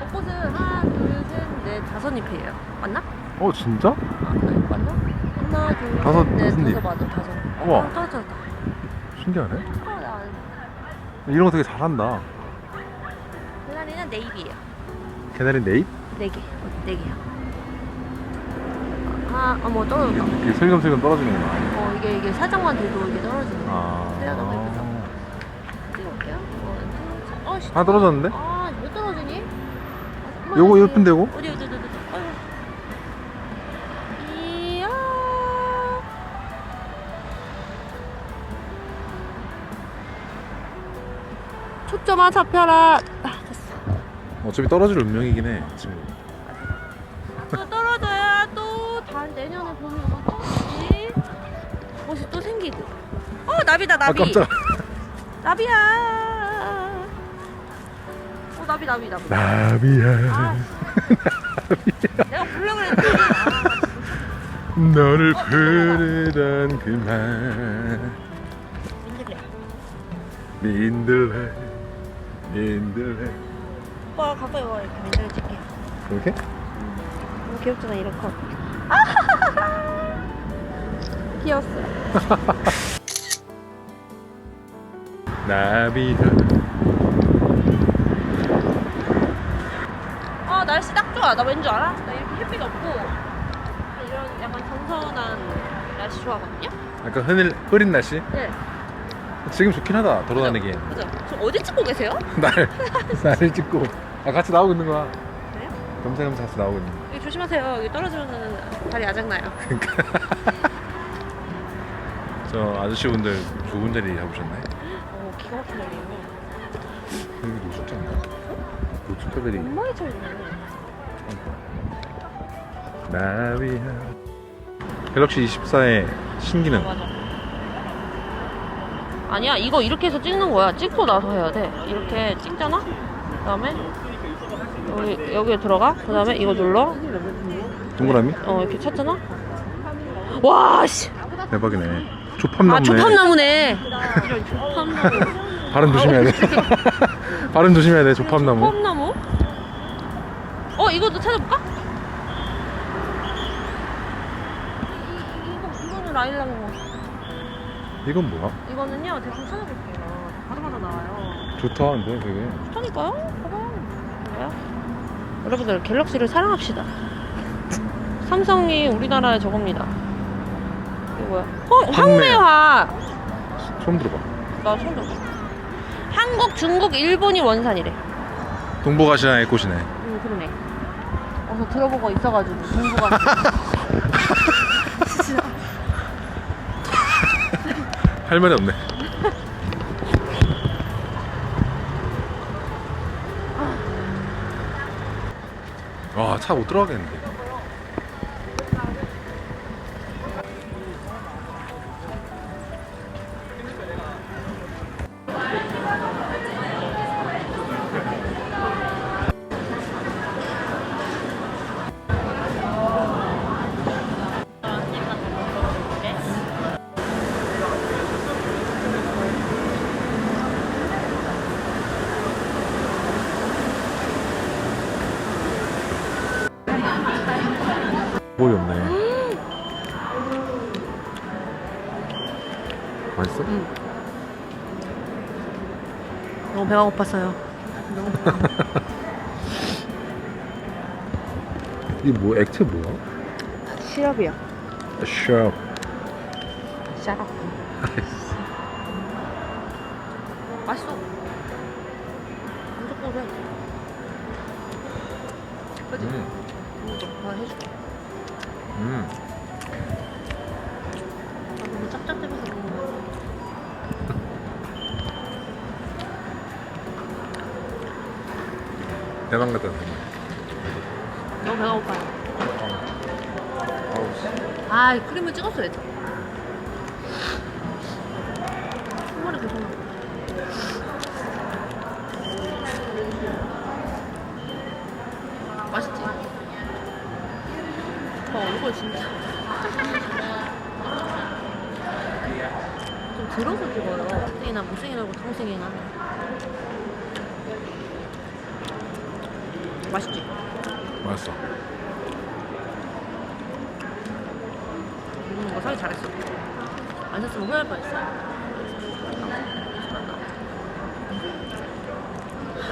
벚꽃은 하나, 둘, 셋, 넷, 다섯 잎이에요. 맞나? 어 진짜? 아, 네, 맞나? 하나, 둘, 다섯, 셋, 넷, 무슨 잎? 다섯 맞아, 다섯. 우와. 어, 떨어졌다. 신기하네. 어, 나 이런 거 되게 잘한다. 계란이는 네 잎이에요. 개나리 네잎? 네 개, 어, 네 개야. 아, 어머 떨어졌다. 이게 슬금슬금 떨어지는구나. 어, 이게 이게 살짝만 돼도 이게 떨어지는 거. 아. 너무 예쁘죠? 찍어볼게요. 원, 투, 어, 씨. 하나 떨어졌는데? 아, 왜 떨어지니? 아, 요거 어디, 예쁜데, 요거? 어디 어디 어디 어디. 아이고. 이야. 초점아 잡혀라. 아, 됐어. 어차피 떨어질 운명이긴 해. 지금. 또 떨어져야 또 다음 내년에 봄이 오면 떨어지지. 옷이 또 생기고. 어 나비다 나비. 아 깜짝. 나비야. 어 나비 나비 나비. 나비야. 아. 내가 그랬는데. 아, 너를 부르던 그만 민들레. 민들레 민들레 오빠 가까이 와 이렇게 민들레 찍게. 이렇게? 너무 귀엽잖아 컷. 아하하하. 귀여웠어. 나비야 아 날씨 딱 좋아. 나 왠 줄 알아? 나 이렇게 햇빛 없고 이런 약간 선선한 날씨 좋아하거든요. 약간 흐릴, 흐린 날씨? 네. 지금 좋긴 하다 돌아다니기엔 그죠? 저 어디 찍고 계세요? 날 나를 찍고 아 같이 나오고 있는 거야 그래요? 겸사겸사 같이 나오고 있는 여기 조심하세요. 여기 떨어지면 다리 아작나요. 저 아저씨분들 좋은 자리 잡으셨나요? 오 기가 막힌 자리예요. 여기 노숙자인가? 노숙자들이 엄마의 자리네. 나비야 갤럭시 24의 신기능 맞아. 아니야 이거 이렇게 해서 찍는 거야. 찍고 나서 해야 돼. 이렇게 찍잖아. 그 다음에 여기 여기에 들어가. 그 다음에 이거 눌러. 동그라미? 어 이렇게 찾잖아. 와 씨. 대박이네 조팝나무네 아 조팝나무네. 발음 조심해야 돼 발음 조심해야 돼 조팝나무 조팝나무? 어 이것도 찾아볼까? 이- 이- 이거 이거는 같아. 이건 뭐야? 이거는요 대충 찾아볼게요. 바로바로 나와요. 좋다 근데 되게 좋다니까요? 봐봐요. 뭐야? 여러분들 갤럭시를 사랑합시다. 삼성이 우리나라의 저겁니다. 이거 뭐야? 어, 황매화. 처음 들어봐 나 처음 들어. 한국, 중국, 일본이 원산이래. 동북아시아의 꽃이네 응, 그러네. 어서 들어보고 있어가지고 공부가. 할 말이 없네 와차 못 들어가겠는데 거의 없네 맛있어? 응. 너무 배가 고팠어요. 너무 배가. 이게 뭐 액체 뭐야? 시럽이요. 샵 샤럽. 맛있어. 무조건 해. 그지? 음. 나 해줄게. 음. 아, 너무 먹는 거야. 대박 같다 정말 너무 배가 고파요. 아우 씨. 아, 이 크림을 찍었어야죠. 한 마리 계속 나 어, 얼굴 진짜. 좀 들어서 찍어요. 생이나 무생이라고 동생이나. 맛있지? 맛있어. 음, 이거 사기 잘했어. 안 샀으면 후회할 뻔했어.